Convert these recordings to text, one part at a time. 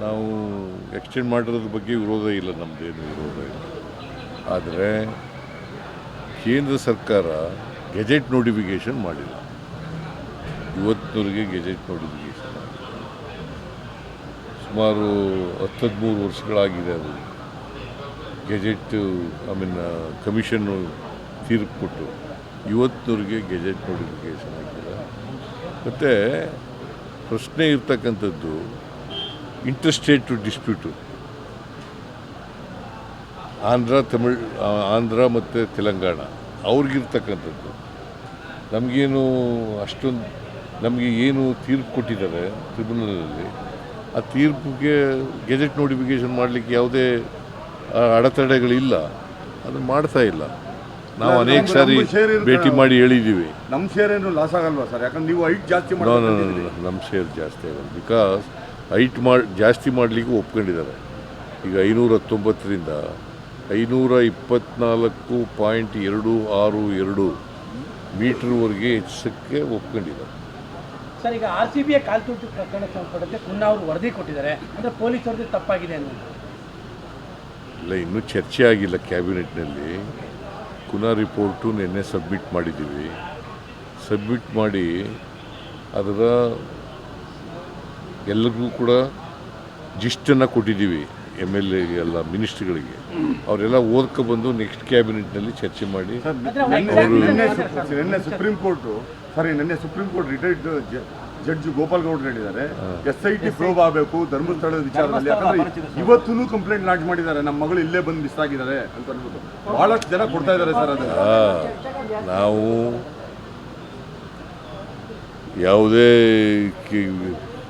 ನಾವು ಎಕ್ಸ್ಟೆಂಡ್ ಮಾಡಿರೋದ್ರ ಬಗ್ಗೆ ವಿರೋಧ ಇಲ್ಲ ನಮ್ಮದೇನು ವಿರೋಧ ಇಲ್ಲ. ಆದರೆ ಕೇಂದ್ರ ಸರ್ಕಾರ ಗೆಜೆಟ್ ನೋಟಿಫಿಕೇಷನ್ ಮಾಡಿಲ್ಲ. ಇವತ್ತಿನವರೆಗೆ ಗೆಜೆಟ್ ನೋಟಿಫಿಕೇಷನ್ ಸುಮಾರು ಹತ್ತು ಹದಿಮೂರು ವರ್ಷಗಳಾಗಿದೆ ಅದು. ಗೆಜೆಟ್, ಐ ಮೀನ್ ಕಮಿಷನ್ನು ತೀರ್ಪು ಕೊಟ್ಟು ಇವತ್ತಿನವರೆಗೆ ಗೆಜೆಟ್ ನೋಟಿಫಿಕೇಷನ್ ಆಗಿಲ್ಲ ಮತ್ತು ಪ್ರಶ್ನೆ ಇರ್ತಕ್ಕಂಥದ್ದು ಇಂಟರ್ಸ್ಟೇಟ್ ಡಿಸ್ಪ್ಯೂಟು ಆಂಧ್ರ ತಮಿಳ್ ಆಂಧ್ರ ಮತ್ತು ತೆಲಂಗಾಣ ಅವ್ರಿಗಿರ್ತಕ್ಕಂಥದ್ದು. ನಮಗೇನು ಅಷ್ಟೊಂದು ನಮಗೆ ಏನು ತೀರ್ಪು ಕೊಟ್ಟಿದ್ದಾರೆ ಟ್ರಿಬ್ಯುನಲಲ್ಲಿ ಆ ತೀರ್ಪಿಗೆ ಗೆಜೆಟ್ ನೋಟಿಫಿಕೇಷನ್ ಮಾಡಲಿಕ್ಕೆ ಯಾವುದೇ ಅಡೆತಡೆಗಳಿಲ್ಲ. ಅದನ್ನು ಮಾಡ್ತಾ ಇಲ್ಲ. ನಾವು ಅನೇಕ ಸಾರಿ ಭೇಟಿ ಮಾಡಿ ಹೇಳಿದ್ದೀವಿ. ನಮ್ಮ ಶೇರ್ ಏನು ಲಾಸ್ ಆಗಲ್ವಾ ಸರ್? ಯಾಕಂದ್ರೆ ನೀವು ಐಟ್ ಜಾಸ್ತಿ ನಮ್ಮ ಶೇರ್ ಜಾಸ್ತಿ ಆಗಲ್ಲ. ಬಿಕಾಸ್ ಹೈಟ್ ಮಾಡಿ ಜಾಸ್ತಿ ಮಾಡಲಿಕ್ಕೂ ಒಪ್ಕೊಂಡಿದ್ದಾರೆ. ಈಗ ಐನೂರ ಹತ್ತೊಂಬತ್ತರಿಂದ ಐನೂರ ಇಪ್ಪತ್ನಾಲ್ಕು ಪಾಯಿಂಟ್ ಎರಡು ಆರು ಎರಡು ಮೀಟ್ರ್ವರೆಗೆ ಹೆಚ್ಚಿಸೋಕ್ಕೆ ಒಪ್ಕೊಂಡಿದ್ದಾರೆ. ಸರ್ ಈಗ ಆರ್ ಸಿ ಬಿಯ ಕಾಲ್ತುಟ್ಟು ಪ್ರಕರಣ ಸಂಬಂಧಪಟ್ಟಂತೆ ಪುನಃ ಅವರು ವರದಿ ಕೊಟ್ಟಿದ್ದಾರೆ. ಅಂದರೆ ಪೊಲೀಸರದ್ದು ತಪ್ಪಾಗಿದೆ ಅನ್ನೋದು. ಇಲ್ಲ ಇನ್ನೂ ಚರ್ಚೆ ಆಗಿಲ್ಲ ಕ್ಯಾಬಿನೆಟ್ನಲ್ಲಿ. ಪುನಃ ರಿಪೋರ್ಟು ನಿನ್ನೆ ಸಬ್ಮಿಟ್ ಮಾಡಿದ್ದೀವಿ. ಸಬ್ಮಿಟ್ ಮಾಡಿ ಅದರ ಎಲ್ಲರಿಗೂ ಕೂಡ ಜಿಸ್ಟನ್ನು ಕೊಟ್ಟಿದ್ದೀವಿ ಎಂ ಎಲ್ ಎ ಎಲ್ಲ ಮಿನಿಸ್ಟ್ರಿಗಳಿಗೆ. ಅವರೆಲ್ಲ ಓದ್ಕೊಬಂದು ನೆಕ್ಸ್ಟ್ ಕ್ಯಾಬಿನೆಟ್ನಲ್ಲಿ ಚರ್ಚೆ ಮಾಡಿ. ನಿನ್ನೆ ಸುಪ್ರೀಂ ಕೋರ್ಟ್ ಸರಿ ನಿನ್ನೆ supreme court retired judge Gopal ಗೌಡ್ರು ಹೇಳಿದ್ದಾರೆ. ಎಸ್ ಐ ಟಿ ಪ್ರೋಬ್ ಆಗಬೇಕು ಧರ್ಮಸ್ಥಳದ ವಿಚಾರದಲ್ಲಿ. ಯಾಕಂದ್ರೆ ಇವತ್ತೂ ಕಂಪ್ಲೇಂಟ್ ಲಾಂಚ್ ಮಾಡಿದ್ದಾರೆ. ನಮ್ಮ ಮಗಳು ಇಲ್ಲೇ ಬಂದು ಮಿಸ್ ಆಗಿದ್ದಾರೆ ಅಂತ ಅನ್ಬಿಟ್ಟು ಬಹಳಷ್ಟು ಜನ ಕೊಡ್ತಾ ಇದ್ದಾರೆ ಸರ್ ಅದನ್ನ. ನಾವು ಯಾವುದೇ ಕಿ-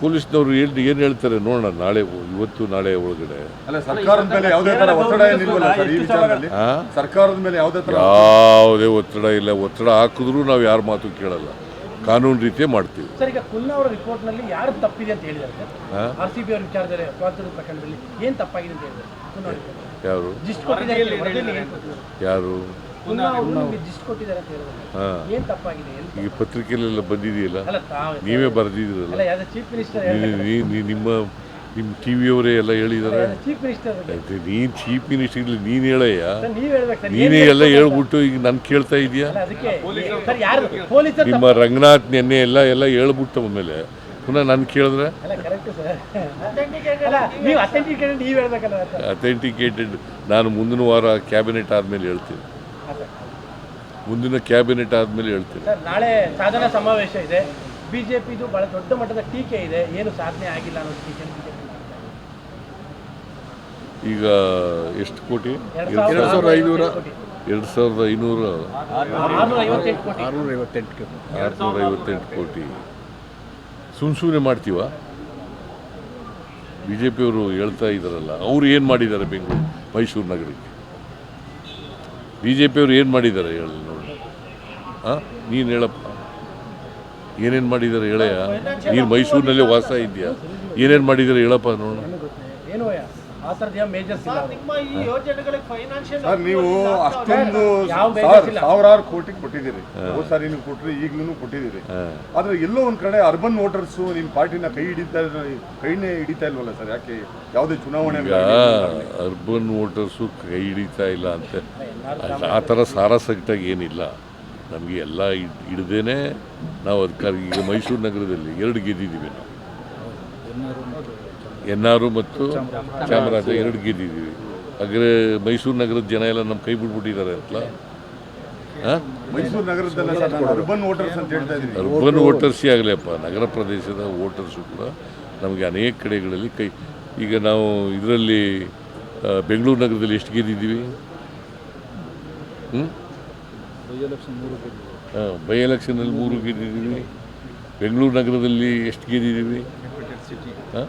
ಪೊಲೀಸ್ನವರು ಏನು ಏನು ಹೇಳ್ತಾರೆ ನೋಡೋಣ ನಾಳೆ ಇವತ್ತು ನಾಳೆ ಒಳಗಡೆ. ಅಲ್ಲ ಸರ್ಕಾರದ ಮೇಲೆ ಯಾವುದೇ ತರ ಒತ್ತಡ ಏನಿಲ್ವಲ್ಲ ಸರ್ ಈ ವಿಚಾರದಲ್ಲಿ? ಆ? ಸರ್ಕಾರದ ಮೇಲೆ ಯಾವುದೇ ತರ ಯಾವುದೇ ಒತ್ತಡ ಇಲ್ಲ. ಒತ್ತಡ ಹಾಕಿದ್ರೂ ನಾವು ಯಾರ ಮಾತು ಕೇಳಲ್ಲ. ಕಾನೂನು ರೀತಿಯೇ ಮಾಡ್ತೀವಿ. ಸರ್ ಈಗ ಪುನಃ ಅವರ ರಿಪೋರ್ಟ್ನಲ್ಲಿ ಯಾರು ಯಾರು? ಈಗ ಪತ್ರಿಕೆಯಲ್ಲೆಲ್ಲ ಬಂದಿದೆಯಲ್ಲ? ನೀವೇ ಬರೆದಿದ್ದೀರಲ್ಲ? ನಿಮ್ಮ ನಿಮ್ಮ ಟಿ ವಿಯವರೇ ಎಲ್ಲ ಹೇಳಿದ್ದಾರೆ? ಮಿನಿಸ್ಟರ್ ನೀನು ಚೀಫ್ ಮಿನಿಸ್ಟರ್ ನೀನು ಹೇಳಯ್ಯ. ನೀವ್ ಹೇಳ್ಬೇಕು ಸರ್ ನೀನೇ ಎಲ್ಲ ಹೇಳ್ಬಿಟ್ಟು ಈಗ ನಾನು ಕೇಳ್ತಾ ಇದೀಯಾ ಸರ್ ಯಾರು? ಪೊಲೀಸರು ನಿಮ್ಮ ರಂಗನಾಥ್ ನೆನ್ನೆ ಎಲ್ಲ ಎಲ್ಲ ಹೇಳ್ಬಿಟ್ಟು ಮೇಲೆ. ಪುನಃ ನಾನು ಕೇಳಿದ್ರೆ? ಅಲ್ಲ ಕರೆಕ್ಟ್ ಸರ್. ಅಲ್ಲ ನೀವು ಅಥೆಂಟಿಕೇಟೆಡ್ ನೀವು ಹೇಳ್ಬೇಕಲ್ಲ ಸರ್ ಅಥೆಂಟಿಕೇಟೆಡ್ ನಾನು ಮುಂದಿನ ವಾರ ಕ್ಯಾಬಿನೆಟ್ ಆದಮೇಲೆ ಹೇಳ್ತೀನಿ. ಮುಂದಿನ ಕ್ಯಾಬಿನೆಟ್ ಆದಮೇಲೆ ಹೇಳ್ತೀನಿ. ಸರ್ ನಾಳೆ ಸಾಧನ ಸಮಾವೇಶ ಇದೆ. ಬಿಜೆಪಿದು ಬಹಳ ದೊಡ್ಡ ಮಟ್ಟದ ಟೀಕೆ ಇದೆ. ಏನು ಸಾಧನೆ ಆಗಿಲ್ಲ ಅನ್ನೋದು ಟೀಕೆ ಈಗ ಎಷ್ಟು ಕೋಟಿ? ಎರಡು ಸಾವಿರದ ಐನೂರ ಕೋಟಿ. ಎರಡು ಸಾವಿರದ ಐನೂರ ಆರುನೂರ ಐವತ್ತೆಂಟು ಕೋಟಿ. ಸುಮ್ ಸುಮ್ಮನೆ ಮಾಡ್ತೀವ ಬಿ ಜೆ ಪಿಯವರು ಹೇಳ್ತಾ ಇದ್ದಾರಲ್ಲ ಅವ್ರು ಏನು ಮಾಡಿದ್ದಾರೆ ಬೆಂಗಳೂರು ಮೈಸೂರು ನಗರಕ್ಕೆ? ಬಿ ಜೆ ಪಿಯವರು ಏನು ಮಾಡಿದ್ದಾರೆ ಹೇಳಿ ನೋಡಿ. ಹಾಂ ನೀನು ಹೇಳಪ್ಪ. ಏನೇನು ಮಾಡಿದ್ದಾರೆ ಹೇಳಯ್ಯ? ನೀನು ಮೈಸೂರಿನಲ್ಲೇ ವಾಸ ಇದೆಯಾ ಏನೇನು ಮಾಡಿದ್ದಾರೆ ಹೇಳಪ್ಪ ನೋಡೋಣ ಆ ಥರದ್ದು ಯಾವ ಮೇಜರ್ಸ್ ಇಲ್ಲ. ನಿಮ್ಮ ಈ ಯೋಜನೆಗಳಿಗೆ ಫೈನಾನ್ಷಿಯಲ್ ಸರ್ ನೀವು ಅಷ್ಟೊಂದು ಯಾವ ಇಲ್ಲ. ಸಾವಿರಾರು ಕೋಟಿ ಕೊಟ್ಟಿದ್ದೀರಿ. ಹೋದ್ ಸಾರಿ ನೀವು ಕೊಟ್ಟರೆ ಈಗ್ಲೂ ಕೊಟ್ಟಿದ್ದೀರಿ. ಹಾಂ. ಆದ್ರೆ ಎಲ್ಲೋ ಒಂದ್ ಕಡೆ ಅರ್ಬನ್ ವೋಟರ್ಸ್ ನಿಮ್ ಪಾರ್ಟಿನ ಕೈ ಹಿಡಿತಾ ಕೈನೇ ಹಿಡಿತಾ ಇಲ್ವಲ್ಲ ಸರ್? ಯಾಕೆ ಯಾವುದೇ ಚುನಾವಣೆ ಈಗ ಅರ್ಬನ್ ವೋಟರ್ಸು ಕೈ ಹಿಡಿತಾ ಇಲ್ಲ ಅಂತ. ಅಲ್ಲ, ಆ ಥರ ಸಾರಾಸಗಟಾಗಿ ಏನಿಲ್ಲ. ನಮಗೆ ಎಲ್ಲ ಹಿಡ್ದೇನೆ ನಾವು ಅಧಿಕಾರ ಈಗ ಮೈಸೂರು ನಗರದಲ್ಲಿ ಎರಡು ಗೆದ್ದಿದ್ದೀವಿ ನಾವು. ಎನ್ ಆರು ಮತ್ತು ಚಾಮರಾಜ ಎರಡು ಗೆದ್ದಿದ್ದೀವಿ. ಅಗ್ರ ಮೈಸೂರು ನಗರದ ಜನ ಎಲ್ಲ ನಮ್ಮ ಕೈ ಬಿಟ್ಬಿಟ್ಟಿದ್ದಾರೆ ಅಂತಲ್ಲ ಹಾಂ? ಮೈಸೂರು ನಗರದಲ್ಲ ಅರ್ಬನ್ ವೋಟರ್ಸ್ ಅಂತ ಅರ್ಬನ್ ವೋಟರ್ಸೇ ಆಗಲಿಯಪ್ಪ. ನಗರ ಪ್ರದೇಶದ ವೋಟರ್ಸು ಕೂಡ ನಮಗೆ ಅನೇಕ ಕಡೆಗಳಲ್ಲಿ ಕೈ ಈಗ ನಾವು ಇದರಲ್ಲಿ ಬೆಂಗಳೂರು ನಗರದಲ್ಲಿ ಎಷ್ಟು ಗೆದ್ದಿದ್ದೀವಿ? ಹ್ಞೂ ಬೈ ಎಲೆಕ್ಷನಲ್ಲಿ ಮೂರು ಗೆದ್ದಿದ್ದೀವಿ. ಬೆಂಗಳೂರು ನಗರದಲ್ಲಿ ಎಷ್ಟು ಗೆದ್ದಿದ್ದೀವಿ? ಹಾಂ?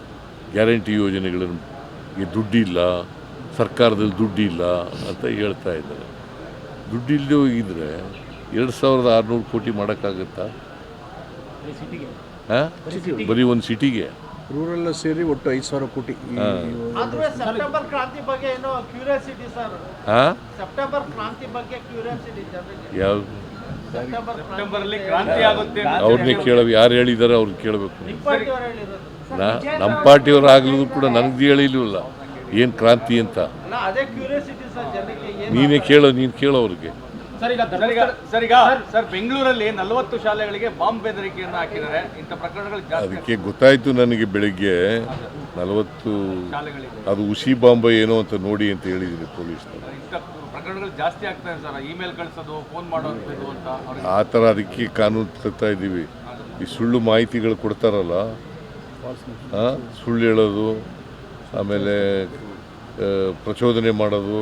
ಗ್ಯಾರಂಟಿ ಯೋಜನೆಗಳನ್ನು ಈ ದುಡ್ಡಿಲ್ಲ ಸರ್ಕಾರದಲ್ಲಿ ದುಡ್ಡಿಲ್ಲ ಅಂತ ಹೇಳ್ತಾ ಇದ್ದಾರೆ. ದುಡ್ಡಿಲ್ಲದೆ ಹೋಗಿದ್ರೆ ಎರಡು ಸಾವಿರದ ಆರುನೂರು ಕೋಟಿ ಮಾಡೋಕ್ಕಾಗತ್ತಾ? ಸಿಟಿಗೆ. ಹಾಂ? ಬರೀ ಒಂದು ಸಿಟಿಗೆ. ರೂರಲ್ ಸೇರಿ ಒಟ್ಟು ಐದು ಸಾವಿರ ಕೋಟಿ ಯಾವ ಸೆಪ್ಟೆಂಬರ್ ಕ್ರಾಂತಿ ಬಗ್ಗೆ ಏನೋ ಕ್ಯೂರಿಯಾಸಿಟಿ ಸರ್ ಹಾಂ? ಸೆಪ್ಟೆಂಬರ್ ಅವ್ರನ್ನೇ ಕೇಳ ಯಾರು ಹೇಳಿದಾರೆ ಅವ್ರನ್ನ ಕೇಳಬೇಕು. ನಾ ನಮ್ಮ ಪಾರ್ಟಿಯವ್ರು ಆಗಲಿದ್ರು ಕೂಡ ನನಗೆ ಹೇಳಿಲ್ವಲ್ಲ. ಏನು ಕ್ರಾಂತಿ ಅಂತ? ಅಲ್ಲ ಅದೇ ಕ್ಯೂರಿಯಾಸಿಟಿ ಸರ್ ಜನರಿಗೆ ಏನು ನೀನೇ ಕೇಳೋ ನೀನು ಕೇಳೋ ಅವ್ರಿಗೆ. ಸರ್ ಈಗ ಸರ್ ಸರ್ ಬೆಂಗಳೂರಲ್ಲಿ ನಲವತ್ತು ಶಾಲೆಗಳಿಗೆ ಬಾಂಬ್ ಬೆದರಿಕೆಯನ್ನು ಹಾಕಿದ್ದಾರೆ. ಇಂಥ ಪ್ರಕರಣಗಳು ಜಾಸ್ತಿ ಅದಕ್ಕೆ ಗೊತ್ತಾಯಿತು ನನಗೆ ಬೆಳಿಗ್ಗೆ. ನಲವತ್ತು ಅದು ಉಸಿ ಬಾಂಬೆ ಏನೋ ಅಂತ ನೋಡಿ ಅಂತ ಹೇಳಿದ್ದೀನಿ ಪೊಲೀಸ್ ಇಂಥ ಪ್ರಕರಣಗಳು ಜಾಸ್ತಿ ಆಗ್ತಾ ಸರ್. ಇಮೇಲ್ ಕಳಿಸೋದು ಫೋನ್ ಮಾಡೋದು ಅಂತ ಅವ್ರಿಗೆ. ಆ ಥರ ಅದಕ್ಕೆ ಕಾನೂನು ತರ್ತಾ ಇದ್ದೀವಿ. ಈ ಸುಳ್ಳು ಮಾಹಿತಿಗಳು ಕೊಡ್ತಾರಲ್ಲ ಸುಳ್ಳು ಹೇಳೋದು ಆಮೇಲೆ ಪ್ರಚೋದನೆ ಮಾಡೋದು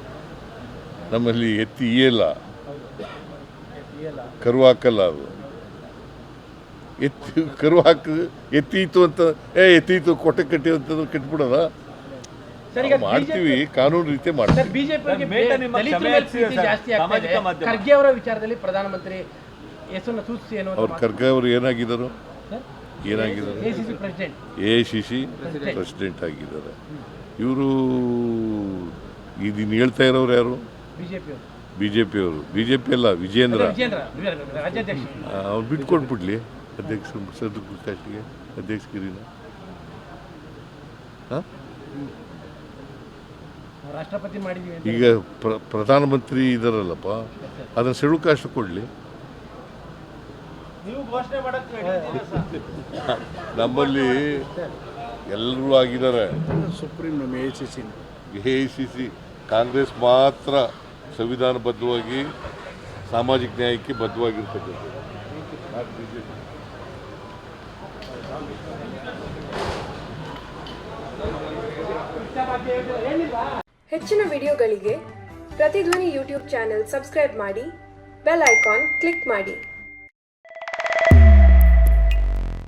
ನಮ್ಮಲ್ಲಿ ಎತ್ತಿ ಇಯಲ್ಲ. ಕರು ಹಾಕಲ್ಲ ಅದು. ಎತ್ತಿ ಕರು ಹಾಕ ಎತ್ತೀತು ಅಂತ ಏ ಎತ್ತೀತು ಕೊಟ್ಟೆ ಕಟ್ಟಿ ಅಂತಂದ್ರೆ ಕಟ್ಬಿಡೋದ? ಸರ್ ಈಗ ಮಾಡ್ತೀವಿ ಕಾನೂನು ರೀತಿ ಸರ್ ಮಾಡ್ತೀವಿ ಖರ್ಗೆ ಅವರ ವಿಚಾರದಲ್ಲಿ ಪ್ರಧಾನಮಂತ್ರಿ ಹೆಸರನ್ನು ಸೂಚಿಸಿ ಏನು ಅವ್ರ ಖರ್ಗೆ ಅವರು ಏನಾಗಿದ್ದಾರೆ? ಏನಾಗಿದ್ದಾರೆ? President. A C C president ಆಗಿದ್ದಾರೆ. ಇವರು ಇದನ್ನು ಹೇಳ್ತಾ ಇರೋರು ಯಾರು? ಬಿ ಜೆ ಪಿಯವರು ಬಿ ಜೆ ಪಿ ಅಲ್ಲ ವಿಜೇಂದ್ರ ಅವ್ರು ಬಿಟ್ಕೊಟ್ಬಿಡ್ಲಿ ಅಧ್ಯಕ್ಷ ಸದ್ದು ಕಾಸ್ಟಿಗೆ ಅಧ್ಯಕ್ಷಗಿರಿನ ಹಾಂ? ನಾವು ರಾಷ್ಟ್ರಪತಿ ಮಾಡಿದೀವಿ ಈಗ ಪ್ರ ಪ್ರಧಾನಮಂತ್ರಿ ಇದಾರಲ್ಲಪ್ಪ ಅದನ್ನು ಶೆಡ್ಯೂಲ್ ಕೊಡ್ಲಿ. ನಮ್ಮಲ್ಲಿ ಎಲ್ಲರೂ ಆಗಿದ್ದಾರೆ. Supreme A C C A I C C Congress ಮಾತ್ರ. ಸಂವಿಧಾನಬದ್ಧವಾಗಿ ಸಾಮಾಜಿಕ ನ್ಯಾಯಕ್ಕೆ ಬದ್ಧವಾಗಿರ್ತಕ್ಕಂಥದ್ದು. ಹೆಚ್ಚಿನ ವಿಡಿಯೋಗಳಿಗೆ ಪ್ರತಿಧ್ವನಿ ಯೂಟ್ಯೂಬ್ ಚಾನೆಲ್ ಸಬ್ಸ್ಕ್ರೈಬ್ ಮಾಡಿ, ಬೆಲ್ ಐಕಾನ್ ಕ್ಲಿಕ್ ಮಾಡಿ